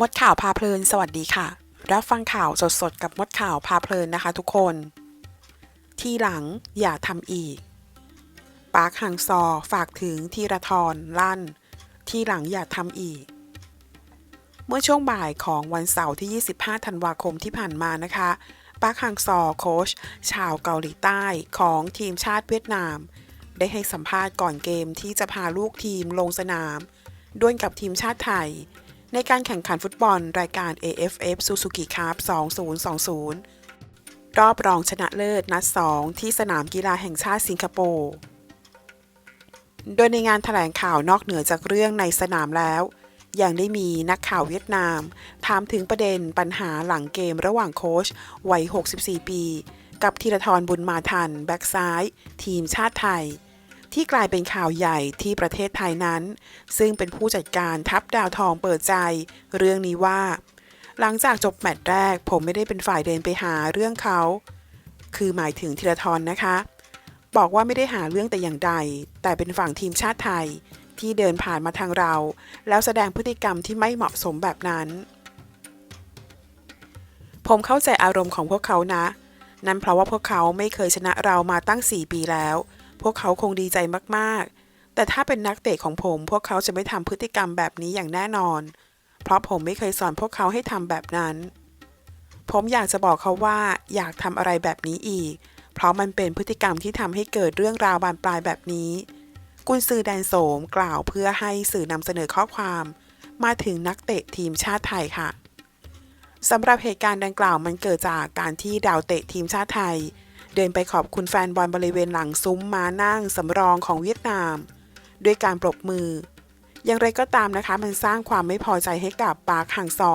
มดข่าวพาเพลิน สวัสดีค่ะ รับฟังข่าวสดๆ กับมดข่าวพาเพลินนะคะทุกคน ทีหลังอย่าทำอีก ปาร์คฮังซอฝากถึงธีระทรลั่น ทีหลังอย่าทำอีก เมื่อช่วงบ่ายของวันเสาร์ที่ 25 ธันวาคมที่ผ่านมานะคะ ปาร์คฮังซอโค้ชชาวเกาหลีใต้ของทีมชาติเวียดนาม ได้ให้สัมภาษณ์ก่อนเกมที่จะพาลูกทีมลงสนาม ด้วลกับทีมชาติไทย ในการแข่งขันฟุตบอลรายการ AFF Suzuki Cup 2020 รอบรองชนะเลิศนัด 2 ที่สนามกีฬาแห่งชาติสิงคโปร์โดยในงานแถลงข่าวนอกเหนือจากเรื่องในสนามแล้ว ยังได้มีนักข่าวเวียดนาม ถามถึงประเด็นปัญหาหลังเกมระหว่างโค้ชวัย 64 ปี กับธีรทรบุญมาทัน แบ็กซ้าย ทีมชาติไทย ที่กลายเป็นข่าวใหญ่ที่ประเทศไทยนั้น ซึ่งเป็นผู้จัดการทัพดาวทองเปิดใจ เรื่องนี้ว่า หลังจากจบแมตช์แรก ผมไม่ได้เป็นฝ่ายเดินไปหาเรื่องเขา คือหมายถึงธีรทรนะคะ บอกว่าไม่ได้หาเรื่องแต่อย่างใด แต่เป็นฝั่งทีมชาติไทย ที่เดินผ่านมาทางเรา แล้วแสดงพฤติกรรมที่ไม่เหมาะสมแบบนั้น ผมเข้าใจอารมณ์ของพวกเขานะ นั่นเพราะว่าพวกเขาไม่เคยชนะเรามาตั้ง 4 ปีแล้ว พวกเขาคงดีใจมากๆ แต่ถ้าเป็นนักเตะของผม พวกเขาจะไม่ทำพฤติกรรมแบบนี้อย่างแน่นอน เพราะผมไม่เคยสอนพวกเขาให้ทำแบบนั้น ผมอยากจะบอกเขาว่าอยากทำอะไรแบบนี้อีก เพราะมันเป็นพฤติกรรมที่ทำให้เกิดเรื่องราวบานปลายแบบนี้ กุนซือแดนโสมกล่าวเพื่อให้สื่อนำเสนอข้อความ มาถึงนักเตะทีมชาติไทยค่ะสำหรับเหตุการณ์ดังกล่าวมันเกิดจากการที่ดาวเตะทีมชาติไทย เดินไปขอบคุณแฟนบอลบริเวณหลังซุ้มม้านั่งสำรองของเวียดนาม ด้วยการปรบมือ อย่างไรก็ตามนะคะ มันสร้างความไม่พอใจให้กับปาร์คฮังซอ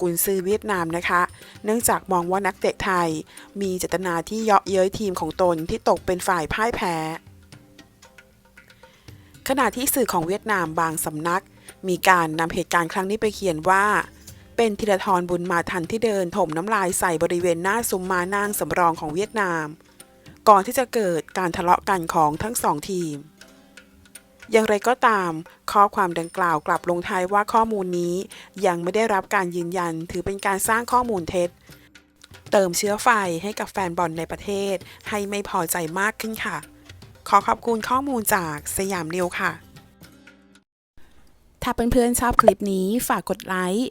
กุนซือเวียดนามนะคะ เนื่องจากมองว่านักเตะไทย มีเจตนาที่เยาะเย้ยทีมของตนที่ตกเป็นฝ่ายพ่ายแพ้ ขณะที่สื่อของเวียดนามบางสำนัก มีการนำเหตุการณ์ครั้งนี้ไปเขียนว่า เป็นธีรทรบุญมาทันที่เดินถมน้ำลายใส่บริเวณหน้าซุ้มมานางสำรองของเวียดนาม ก่อนที่จะเกิดการทะเลาะกันของทั้งสองทีม อย่างไรก็ตาม ข้อความดังกล่าวกลับลงท้ายว่าข้อมูลนี้ยังไม่ได้รับการยืนยันถือเป็นการสร้างข้อมูลเท็จ เติมเชื้อไฟให้กับแฟนบอลในประเทศ ให้ไม่พอใจมากขึ้นค่ะ ขอขอบคุณข้อมูลจากสยามนิวค่ะ ถ้าเพื่อนๆชอบคลิปนี้ฝากกดไลค์